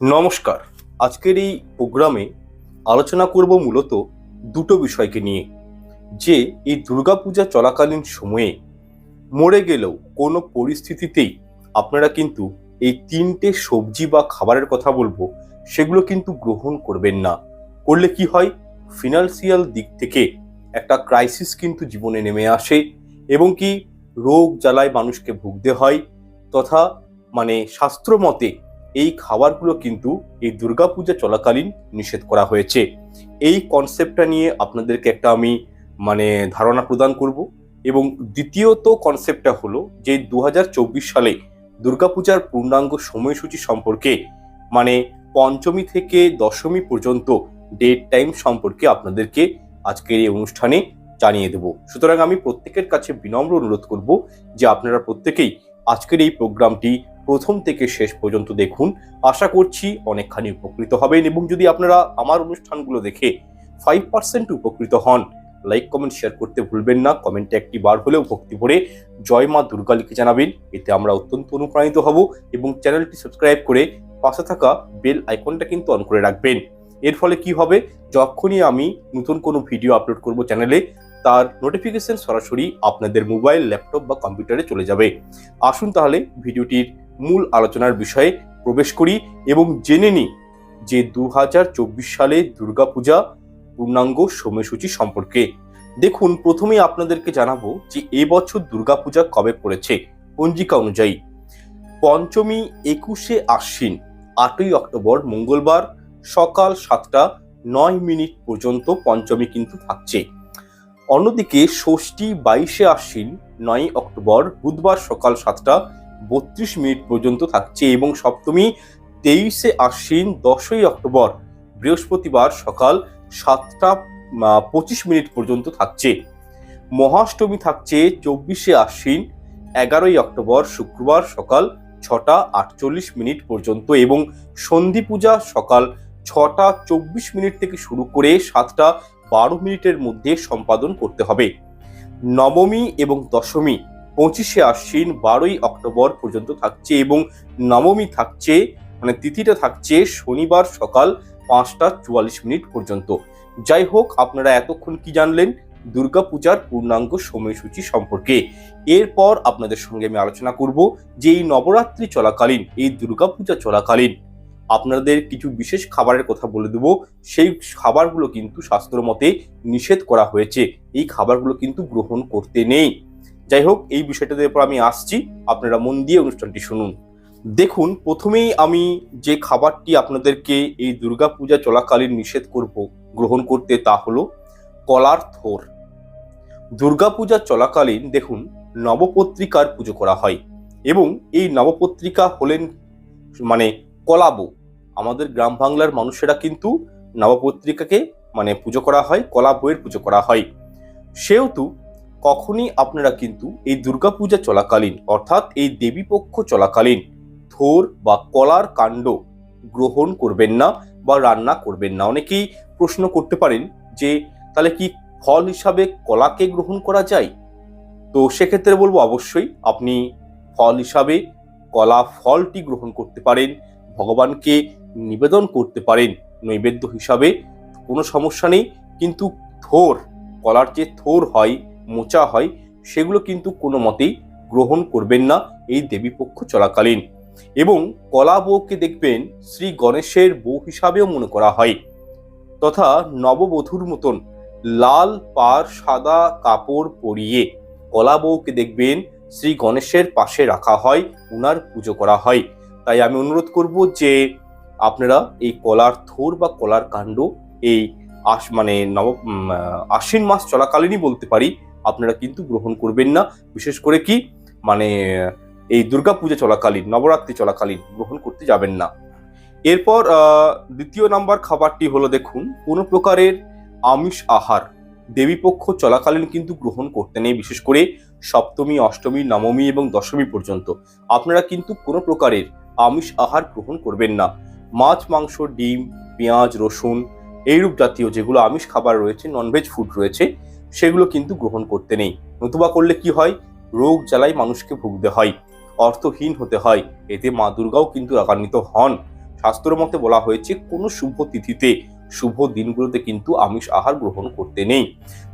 নমস্কার। আজকের এই প্রোগ্রামে আলোচনা করব মূলত দুটো বিষয়কে নিয়ে। যে এই দুর্গাপূজা চলাকালীন সময়ে মরে গেলেও কোনো পরিস্থিতিতেই আপনারা কিন্তু এই তিনটে সবজি বা খাবারের কথা বলব, সেগুলো কিন্তু গ্রহণ করবেন না। করলে কি হয়? ফিনান্সিয়াল দিক থেকে একটা ক্রাইসিস কিন্তু জীবনে নেমে আসে এবং কি রোগ জ্বালায় মানুষকে ভুগতে হয় তথা মানে শাস্ত্র মতে এই খাবারগুলো কিন্তু এই দুর্গাপূজা চলাকালীন নিষেধ করা হয়েছে। এই কনসেপ্টটা নিয়ে আপনাদেরকে একটা আমি মানে ধারণা প্রদান করব এবং দ্বিতীয়ত কনসেপ্টটা হলো যে দু হাজার চব্বিশ সালে দুর্গাপূজার পূর্ণাঙ্গ সময়সূচি সম্পর্কে মানে পঞ্চমী থেকে দশমী পর্যন্ত ডেট টাইম সম্পর্কে আপনাদেরকে আজকের এই অনুষ্ঠানে জানিয়ে দেব। সুতরাং আমি প্রত্যেকের কাছে বিনম্র অনুরোধ করব যে আপনারা প্রত্যেকেই আজকের এই প্রোগ্রামটি প্রথম থেকে শেষ পর্যন্ত দেখুন। আশা করছি অনেকখানি উপকৃত হবেন এবং যদি আপনারা আমার অনুষ্ঠানগুলো দেখে ফাইভ পার্সেন্ট উপকৃত হন লাইক কমেন্ট শেয়ার করতে ভুলবেন না। কমেন্টে একটি বার হলেও ভক্তি ভরে জয় মা দুর্গা লিখে জানাবেন। এতে আমরা অত্যন্ত অনুপ্রাণিত হব এবং চ্যানেলটি সাবস্ক্রাইব করে পাশে থাকা বেল আইকনটা কিন্তু অন করে রাখবেন। এর ফলে কি হবে? যখনই আমি নতুন কোনো ভিডিও আপলোড করব চ্যানেলে তার নোটিফিকেশন সরাসরি আপনাদের মোবাইল ল্যাপটপ বা কম্পিউটারে চলে যাবে। আসুন তাহলে ভিডিওটির মূল আলোচনার বিষয়ে প্রবেশ করি এবং জেনে নিই যে দু সালে দুর্গাপূজা পূর্ণাঙ্গ সময়সূচি সম্পর্কে। দেখুন, প্রথমেই আপনাদেরকে জানাব যে এবছর দুর্গাপূজা কবে পড়েছে পঞ্জিকা অনুযায়ী। পঞ্চমী একুশে আশ্বিন, আটই অক্টোবর মঙ্গলবার সকাল সাতটা নয় মিনিট পর্যন্ত পঞ্চমী কিন্তু থাকছে। অন্যদিকে ষষ্ঠী বাইশে আশ্বিন, নয় অক্টোবর বুধবার সকাল সাতটা বত্রিশ মিনিট পর্যন্ত থাকছে এবং সপ্তমী তেইশে আশ্বিন দশই অক্টোবর বৃহস্পতিবার সকাল সাতটা পঁচিশ মিনিট পর্যন্ত থাকছে। মহাষ্টমী থাকছে চব্বিশে আশ্বিন এগারোই অক্টোবর শুক্রবার সকাল ছটা আটচল্লিশ মিনিট পর্যন্ত এবং সন্ধি পূজা সকাল ছটা চব্বিশ মিনিট থেকে শুরু করে সাতটা বারো মিনিটের মধ্যে সম্পাদন করতে হবে। নবমী এবং দশমী পঁচিশে আশ্বিন বারোই অক্টোবর পর্যন্ত থাকছে এবং নবমী থাকছে মানে তিথিটা থাকছে শনিবার সকাল পাঁচটা চুয়াল্লিশ মিনিট পর্যন্ত। যাই হোক, আপনারা এতক্ষণ কি জানলেন? দুর্গাপূজার পূর্ণাঙ্গ সময়সূচি সম্পর্কে। এরপর আপনাদের সঙ্গে আমি আলোচনা করব যে এই নবরাত্রি চলাকালীন, এই দুর্গাপূজা চলাকালীন আপনাদের কিছু বিশেষ খাবারের কথা বলে দেবো। সেই খাবারগুলো কিন্তু শাস্ত্র মতে নিষেধ করা হয়েছে। এই খাবারগুলো কিন্তু গ্রহণ করতে নেই। যাই হোক, এই বিষয়টার উপর আমি আসছি। আপনারা মন দিয়ে অনুষ্ঠানটি শুনুন। দেখুন, প্রথমেই আমি যে খাবারটি আপনাদেরকে এই দুর্গাপূজা চলাকালীন নিষেধ করব, গ্রহণ করতে তা হলো কলার থোর। দুর্গাপূজা চলাকালীন দেখুন, নবপত্রিকার পুজো করা হয় এবং এই নবপত্রিকা হলেন মানে কলাবো। আমাদের গ্রাম বাংলার মানুষেরা কিন্তু নবপত্রিকাকে মানে পুজো করা হয় কলা বইয়ের পুজো করা হয়। সেহেতু কখনই আপনারা কিন্তু এই দুর্গাপূজা চলাকালীন, অর্থাৎ এই দেবীপক্ষ চলাকালীন থোর বা কলার কাণ্ড গ্রহণ করবেন না বা রান্না করবেন না। অনেকেই প্রশ্ন করতে পারেন যে, তাহলে কি ফল হিসাবে কলাকে গ্রহণ করা যায়? তো সেক্ষেত্রে বলব অবশ্যই আপনি ফল হিসাবে কলা ফলটি গ্রহণ করতে পারেন, ভগবানকে নিবেদন করতে পারেন নৈবেদ্য হিসাবে, কোনো সমস্যা নেই। কিন্তু থোর, কলার যে থোর হয় মোচা হয়, সেগুলো কিন্তু কোনো মতেই গ্রহণ করবেন না এই দেবীপক্ষ চলাকালীন। এবং কলা বউকে দেখবেন শ্রী গণেশের বউ হিসাবেও মনে করা হয়। তথা নববধূর মতন লাল, পার, সাদা কাপড় পরিয়ে কলা বউকে দেখবেন শ্রী গণেশের পাশে রাখা হয়, উনার পুজো করা হয়। তাই আমি অনুরোধ করব যে আপনারা এই কলার থোর বা কলার কাণ্ড এই আশ মানে নব আশ্বিন মাস চলাকালীনই বলতে পারি। আপনারা কিন্তু গ্রহণ করবেন না। বিশেষ করে কি? মানে এই দুর্গা পূজা চলাকালীন, নবরাত্রি চলাকালীন গ্রহণ করতে যাবেন না। এরপর দ্বিতীয় নাম্বার খাবারটি হলো দেখুন, কোনো প্রকারের আমিষ আহার দেবীপক্ষ চলাকালীন কিন্তু গ্রহণ করতে নেই, বিশেষ করে সপ্তমী, অষ্টমী, নবমী এবং দশমী পর্যন্ত। আপনারা কিন্তু কোনো প্রকারের আমিষ আহার গ্রহণ করবেন না। মাছ, মাংস, ডিম, পেঁয়াজ, রসুন, এইরূপ জাতীয় যেগুলো আমিষ খাবার রয়েছে ননভেজ ফুড রয়েছে সেগুলো কিন্তু গ্রহণ করতে নেই। নতুবা করলে কি হয়? রোগ জ্বালায় মানুষকে ভুগতে হয়, অর্থহীন হতে হয়। এতে মা দুর্গাও কিন্তু রাগান্বিত হন। শাস্ত্র মতে বলা হয়েছে, কোনো শুভ তিথিতে, শুভ দিনগুলোতে কিন্তু আমিষ আহার গ্রহণ করতে নেই।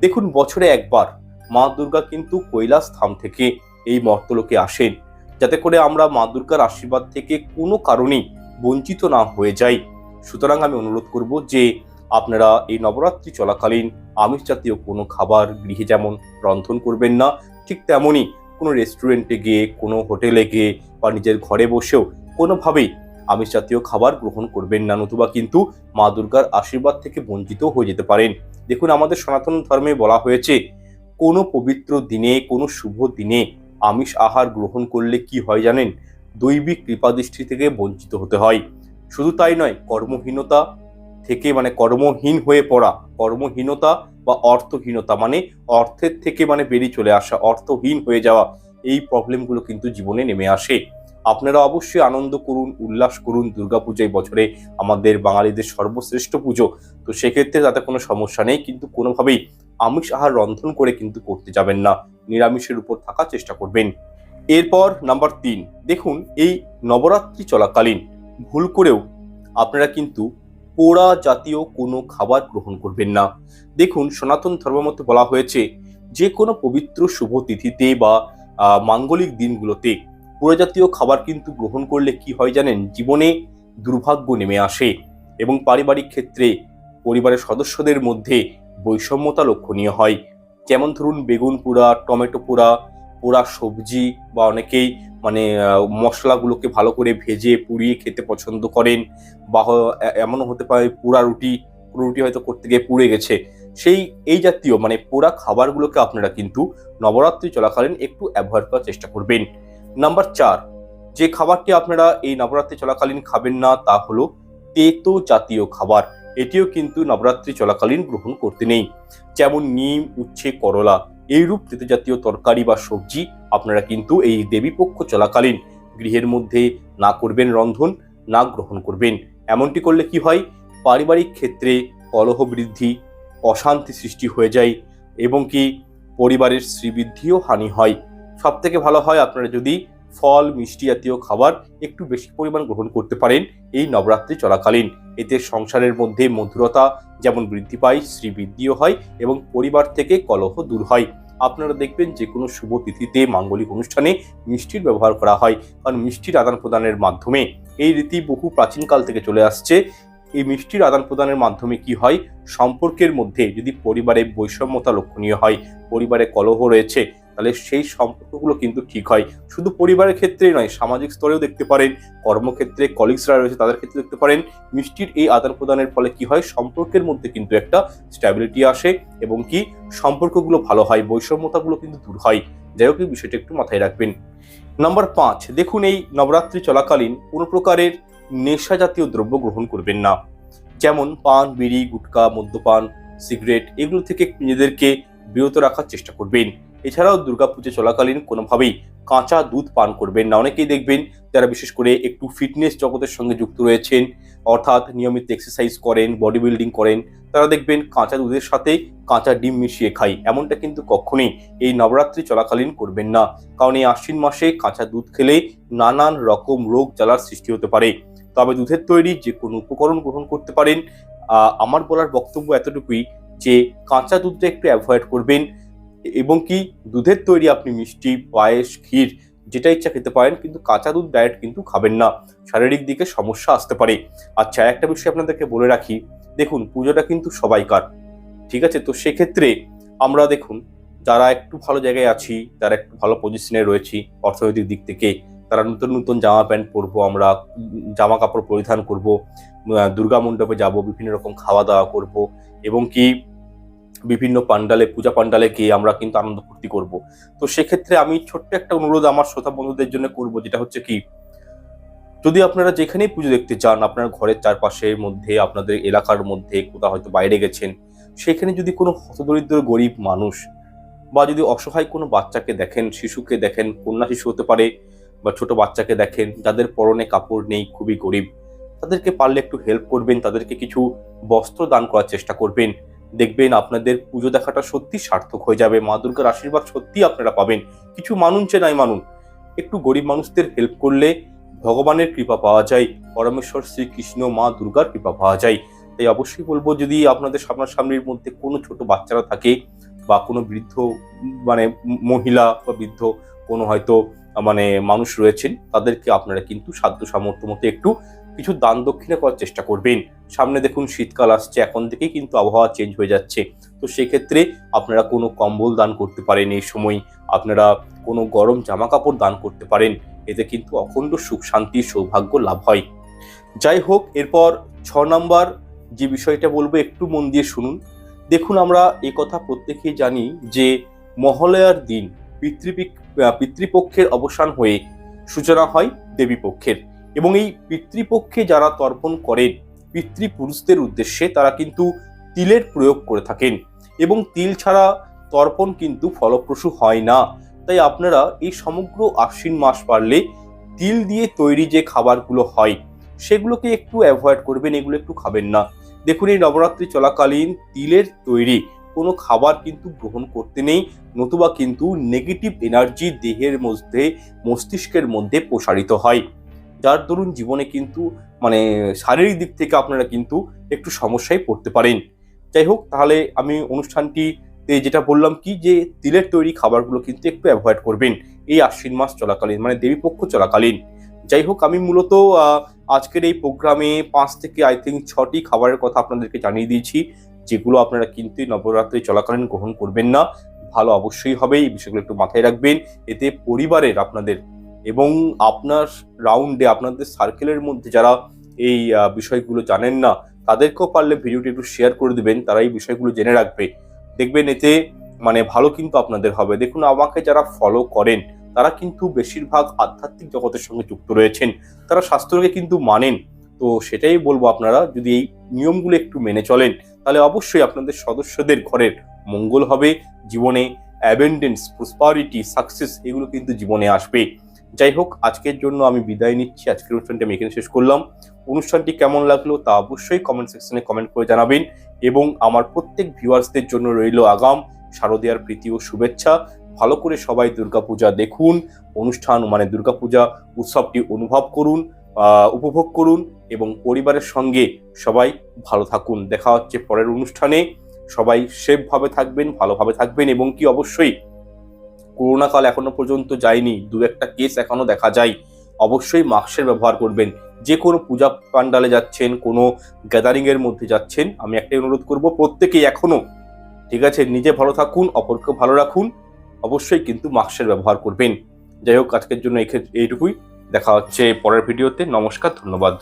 দেখুন, বছরে একবার মা দুর্গা কিন্তু কৈলাস ধাম থেকে এই মর্তলোকে আসেন। যাতে করে আমরা মা দুর্গার আশীর্বাদ থেকে কোনো কারণেই বঞ্চিত না হয়ে যাই। সুতরাং আমি অনুরোধ করব যে আপনারা এই নবরাত্রি চলাকালীন আমিষ জাতীয় কোনো খাবার গৃহে যেমন রন্ধন করবেন না, ঠিক তেমনই কোনো রেস্টুরেন্টে গিয়ে, কোনো হোটেলে গিয়ে বা নিজের ঘরে বসেও কোনোভাবেই আমিষ জাতীয় খাবার গ্রহণ করবেন না, নতুবা কিন্তু মা দুর্গার আশীর্বাদ থেকে বঞ্চিত হয়ে যেতে পারেন। দেখুন, আমাদের সনাতন ধর্মে বলা হয়েছে, কোনো পবিত্র দিনে, কোনো শুভ দিনে আমিষ আহার গ্রহণ করলে কি হয় জানেন? দৈবিক কৃপাদৃষ্টি থেকে বঞ্চিত হতে হয়। শুধু তাই নয়, কর্মহীনতা থেকে মানে কর্মহীন হয়ে পড়া কর্মহীনতা বা অর্থহীনতা মানে অর্থের থেকে মানে বেরিয়ে চলে আসা, অর্থহীন হয়ে যাওয়া, এই প্রবলেমগুলো কিন্তু জীবনে নেমে আসে। আপনারা অবশ্যই আনন্দ করুন, উল্লাস করুন দুর্গাপূজায় বছরে। আমাদের বাঙালিদের সর্বশ্রেষ্ঠ পুজো। তো সেক্ষেত্রে তাতে কোনো সমস্যা নেই, কিন্তু কোনোভাবেই আমিষ আহার রন্ধন করে কিন্তু করতে যাবেন না। নিরামিষের উপর থাকার চেষ্টা করবেন। এরপর নাম্বার তিন। দেখুন, এই নবরাত্রি চলাকালীন ভুল করেও আপনারা কিন্তু পোড়া জাতীয় কোনো খাবার গ্রহণ করবেন না। দেখুন, সনাতন ধর্মমতে বলা হয়েছে যে কোনো পবিত্র শুভ তিথিতে বা মাঙ্গলিক দিনগুলোতে পোড়া জাতীয় খাবার কিন্তু গ্রহণ করলে কি হয় জানেন? জীবনে দুর্ভাগ্য নেমে আসে এবং পারিবারিক ক্ষেত্রে পরিবারের সদস্যদের মধ্যে বৈষম্যতা লক্ষণীয় হয়। যেমন ধরুন, বেগুন পোড়া, টমেটো পোড়া পোড়া সবজি বা অনেকেই মানে মশলাগুলোকে ভালো করে ভেজে, পুড়িয়ে খেতে পছন্দ করেন বা এমনও হতে পারে পোড়া রুটি রুটি হয়তো করতে গিয়ে পুড়ে গেছে। সেই, এই জাতীয় মানে পোড়া খাবারগুলোকে আপনারা কিন্তু নবরাত্রি চলাকালীন একটু অ্যাভয়েড করার চেষ্টা করবেন। নাম্বার চার, যে খাবারটি আপনারা এই নবরাত্রি চলাকালীন খাবেন না তা হলো তেতো জাতীয় খাবার। এটিও কিন্তু নবরাত্রি চলাকালীন গ্রহণ করতে নেই। যেমন নিম, উচ্ছে, করলা। এইরূপ জাতীয় তরকারি বা সবজি আপনারা কিন্তু এই দেবীপক্ষ চলাকালীন গৃহের মধ্যে না করবেন রন্ধন, না গ্রহণ করবেন। এমনটি করলে কি হয়? পারিবারিক ক্ষেত্রে কলহ বৃদ্ধি, অশান্তি সৃষ্টি হয়ে যায় এবং কি পরিবারের শ্রীবৃদ্ধিও হানি হয়। সবথেকে ভালো হয় আপনারা যদি ফল, মিষ্টি জাতীয় খাবার একটু বেশি পরিমাণ গ্রহণ করতে পারেন এই নবরাত্রি চলাকালীন। এতে সংসারের মধ্যে মধুরতা যেমন বৃদ্ধি পায়, শ্রীবৃদ্ধিও হয় এবং পরিবার থেকে কলহ দূর হয়। আপনারা দেখবেন যে কোনো শুভ তিথিতে মাঙ্গলিক অনুষ্ঠানে মিষ্টির ব্যবহার করা হয় কারণ মিষ্টির আদান প্রদানের মাধ্যমে। এই রীতি বহু প্রাচীনকাল থেকে চলে আসছে। এই মিষ্টির আদান প্রদানের মাধ্যমে কি হয়? সম্পর্কের মধ্যে যদি পরিবারে বৈষম্যতা লক্ষণীয় হয়, পরিবারে কলহ রয়েছে তাহলে সেই সম্পর্কগুলো কিন্তু ঠিক হয়। শুধু পরিবারের ক্ষেত্রেই নয়, সামাজিক স্তরেও দেখতে পারেন, কর্মক্ষেত্রে কলিগসরা রয়েছে তাদের ক্ষেত্রে দেখতে পারেন, মিষ্টির এই আদান প্রদানের ফলে কি হয়, সম্পর্কের মধ্যে কিন্তু একটা স্ট্যাবিলিটি আসে এবং কি সম্পর্কগুলো ভালো হয়, বৈষম্যতাগুলো কিন্তু দূর হয়। যাই হোক, এই বিষয়টা একটু মাথায় রাখবেন। নাম্বার পাঁচ, দেখুন এই নবরাত্রি চলাকালীন কোনো প্রকারের নেশা জাতীয় দ্রব্য গ্রহণ করবেন না। যেমন পান, বিড়ি, গুটকা, মদ্যপান, সিগারেট, এগুলো থেকে নিজেদেরকে বিরত রাখার চেষ্টা করবেন। এছাড়াও দুর্গাপুজো চলাকালীন কোনোভাবেই কাঁচা দুধ পান করবেন না। অনেকেই দেখবেন যারা বিশেষ করে একটু ফিটনেস জগতের সঙ্গে যুক্ত রয়েছেন, অর্থাৎ নিয়মিত এক্সারসাইজ করেন বডি বিল্ডিং করেন, তারা দেখবেন কাঁচা দুধের সাথে কাঁচা ডিম মিশিয়ে খাই এমনটা কিন্তু কখনোই এই নবরাত্রি চলাকালীন করবেন না। কারণ এই আশ্বিন মাসে কাঁচা দুধ খেলে নানান রকম রোগ জ্বালার সৃষ্টি হতে পারে। তবে দুধের তৈরি যে কোনো উপকরণ গ্রহণ করতে পারেন। আমার বলার বক্তব্য এতটুকুই যে কাঁচা দুধটা একটু অ্যাভয়েড করবেন। এবং কি দুধের তৈরি আপনি মিষ্টি, পায়েস, ক্ষীর যেটা ইচ্ছা খেতে পারেন, কিন্তু কাঁচা দুধ ডায়েট কিন্তু খাবেন না। শারীরিক দিকে সমস্যা আসতে পারে। আচ্ছা একটা বিষয় আপনাদেরকে বলে রাখি। দেখুন, পুজোটা কিন্তু সবাইকার, ঠিক আছে? তো সেক্ষেত্রে আমরা দেখুন, যারা একটু ভালো জায়গায় আছি যারা একটু ভালো পজিশনে রয়েছি অর্থনৈতিক দিক থেকে, তারা নতুন নতুন জামা প্যান্ট পরবো আমরা, জামা কাপড় পরিধান করব দুর্গা মণ্ডপে যাব, বিভিন্ন রকম খাওয়া দাওয়া করব এবং কি বিভিন্ন পান্ডালে পূজা পান্ডালে গিয়ে আমরা কিন্তু আনন্দ ফুর্তি করব। তো সেক্ষেত্রে আমি ছোট্ট একটা অনুরোধ আমার শ্রোতা বন্ধুদের জন্য করব, যেটা হচ্ছে কি, যদি আপনারা যেখানেই পুজো দেখতে চান, আপনার ঘরের চারপাশের মধ্যে, আপনাদের এলাকার মধ্যে, কোথাও হয়তো বাইরে গেছেন, সেখানে যদি কোনো হতদরিদ্র গরিব মানুষ বা যদি অসহায় কোনো বাচ্চাকে দেখেন, শিশুকে দেখেন, কন্যা শিশু হতে পারে বা ছোট বাচ্চাকে দেখেন, যাদের পরনে কাপড় নেই, খুবই গরিব, তাদেরকে পারলে একটু হেল্প করবেন, তাদেরকে কিছু বস্ত্র দান করার চেষ্টা করবেন। দেখবেন আপনাদের পুজো দেখাটা সত্যি সার্থক হয়ে যাবে। মা দুর্গার আশীর্বাদ সত্যি আপনারা পাবেন। কিছু মানুন যে নাই মানুন, একটু গরিব মানুষদের হেল্প করলে ভগবানের কৃপা পাওয়া যায়, পরমেশ্বর শ্রীকৃষ্ণ মা দুর্গার কৃপা পাওয়া যায়। তাই অবশ্যই বলব, যদি আপনাদের সামনাসামনির মধ্যে কোনো ছোট বাচ্চারা থাকে বা কোনো বৃদ্ধ মানে মহিলা বা বৃদ্ধ কোনো হয়তো মানে মানুষ রয়েছেন, তাদেরকে আপনারা কিন্তু সাধ্য সামর্থ্য মতো একটু কিছু দান দক্ষিণা করার চেষ্টা করবেন। সামনে দেখুন শীতকাল আসছে, এখন থেকেই কিন্তু আবহাওয়া চেঞ্জ হয়ে যাচ্ছে। তো সেক্ষেত্রে আপনারা কোনো কম্বল দান করতে পারেন এই সময়, আপনারা কোনো গরম জামা কাপড় দান করতে পারেন, এতে কিন্তু অখণ্ড সুখ, শান্তি, সৌভাগ্য লাভ হয়। যাই হোক, এরপর ছ নম্বর যে বিষয়টা বলব, একটু মন দিয়ে শুনুন। দেখুন আমরা এ কথা প্রত্যেকেই জানি যে মহালয়ার দিন পিতৃপিক পিতৃপক্ষের অবসান হয়ে সূচনা হয় দেবীপক্ষের। এবং এই পিতৃপক্ষে যারা তর্পণ করেন, পিতৃপুরুষদের উদ্দেশ্যে তারা কিন্তু তিলের প্রয়োগ করে থাকেন। এবং তিল ছাড়া তর্পণ কিন্তু ফলপ্রসূ হয় না। তাই আপনারা এই সমগ্র আশ্বিন মাস পারলে তিল দিয়ে তৈরি যে খাবারগুলো হয়, সেগুলোকে একটু অ্যাভয়েড করবেন, এগুলো একটু খাবেন না। দেখুন, এই নবরাত্রি চলাকালীন তিলের তৈরি কোনো খাবার কিন্তু গ্রহণ করতে নেই, নতুবা কিন্তু নেগেটিভ এনার্জি দেহের মধ্যে, মস্তিষ্কের মধ্যে প্রসারিত হয়। যার দরুন জীবনে কিন্তু মানে শারীরিক দিক থেকে আপনারা কিন্তু একটু সমস্যায় পড়তে পারেন। যাই হোক, তাহলে আমি অনুষ্ঠানটিতে যেটা বললাম কি যে, তিলের তৈরি খাবারগুলো কিন্তু একটু অ্যাভয়েড করবেন। এই আশ্বিন মাস চলাকালীন মানে দেবীপক্ষ চলাকালীন। যাই হোক, আমি মূলত আজকের এই প্রোগ্রামে পাঁচ থেকে আই থিঙ্ক ছটি খাবারের কথা আপনাদেরকে জানিয়ে দিয়েছি, যেগুলো আপনারা কিন্তু নবরাত্রি চলাকালীন গ্রহণ করবেন না। ভালো অবশ্যই হবে, এই বিষয়গুলো একটু মাথায় রাখবেন। এতে পরিবারের আপনাদের এবং আপনার রাউন্ডে আপনাদের সার্কেলের মধ্যে যারা এই বিষয়গুলো জানেন না, তাদেরকেও পারলে ভিডিওটি একটু শেয়ার করে দেবেন, তারা এই বিষয়গুলো জেনে রাখবে। দেখবেন এতে মানে ভালো কিন্তু আপনাদের হবে। দেখুন, আমাকে যারা ফলো করেন, তারা কিন্তু বেশিরভাগ আধ্যাত্মিক জগতের সঙ্গে যুক্ত রয়েছেন। তারা শাস্ত্রকে কিন্তু মানেন। তো সেটাই বলব আপনারা, যদি এই নিয়মগুলো একটু মেনে চলেন, তাহলে অবশ্যই আপনাদের সদস্যদের ঘরের মঙ্গল হবে। জীবনে অ্যাবেন্ডেন্স প্রসপারিটি সাকসেস এগুলো কিন্তু জীবনে আসবে। যাই হোক, আজকের জন্য আমি বিদায় নিচ্ছি। আজকের অনুষ্ঠানটি আমি এখানে শেষ করলাম। অনুষ্ঠানটি কেমন লাগল তা অবশ্যই কমেন্ট সেকশনে কমেন্ট করে জানাবেন এবং আমার প্রত্যেক ভিউয়ার্সদের জন্য রইল আগাম। শারদীয়ার প্রীতি ও শুভেচ্ছা। ভালো করে সবাই দুর্গাপূজা দেখুন, অনুষ্ঠান মানে দুর্গাপূজা উৎসবটি অনুভব করুন উপভোগ করুন এবং পরিবারের সঙ্গে সবাই ভালো থাকুন। দেখা হচ্ছে পরের অনুষ্ঠানে। সবাই সেফভাবে থাকবেন, ভালোভাবে থাকবেন এবং কি অবশ্যই করোনা কাল এখনও পর্যন্ত যায়নি, দু একটা কেস এখনও দেখা যায়। অবশ্যই মাস্কের ব্যবহার করবেন। যে কোনো পূজা পান্ডালে যাচ্ছেন, কোনো গ্যাদারিং এর মধ্যে যাচ্ছেন, আমি একটাই অনুরোধ করব, প্রত্যেকেই এখনও, ঠিক আছে, নিজে ভালো থাকুন, অপরকে ভালো রাখুন, অবশ্যই কিন্তু মাস্কের ব্যবহার করবেন। যাই হোক, আজকের জন্য এইটুকুই। দেখা হচ্ছে পরের ভিডিওতে। নমস্কার, ধন্যবাদ।